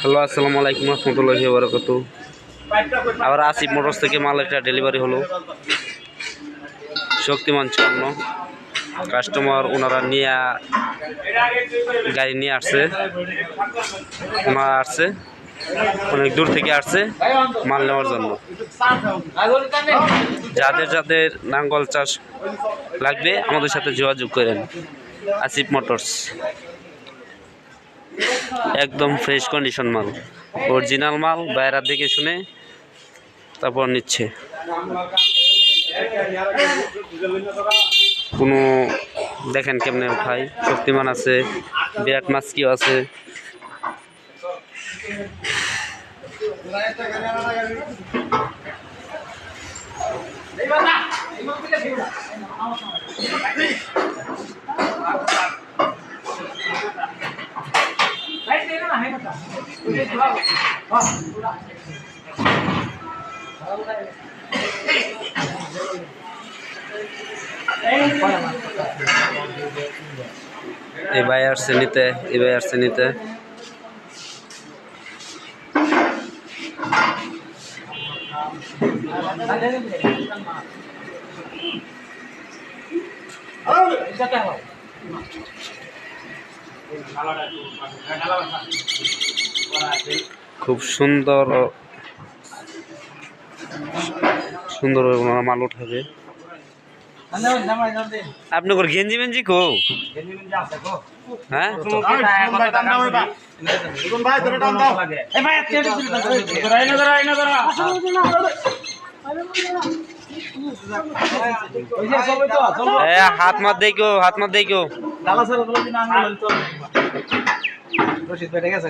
Hello, আসসালামু আলাইকুম রহমতুল্লাহি বারকাতু আবার আসিফ মোটরস থেকে মাল একটা ডেলিভারি হলো। শক্তিমান চন্ন কাস্টমার ওনারা নিয়ে, গাড়ি নিয়ে আসছে। ওনারা আসছে, অনেক দূর থেকে আসছে মাল নেওয়ার জন্য। যাদের যাদের নাঙ্গল চাষ লাগবে, আমাদের সাথে যোগাযোগ করেন আসিফ মোটরস। একদম ফ্রেশ কন্ডিশন মাল। অরিজিনাল মাল বাইরের দিকে শুনে তারপর নিচ্ছে। কোনো দেখেন কেমনে উঠাই শক্তিমান আছে, বিরাট মাস্কিও আছে। এই ভাই আসছে নিতে এই ভাই আসছে নিতে। খুব সুন্দর সুন্দর মাল উঠাবে। আপনি ওর গেঞ্জি মেঞ্জি কো? হ্যাঁ? হাত মাত দেখো, হাত মাত দেখো রশিদ বেড়ে গেছে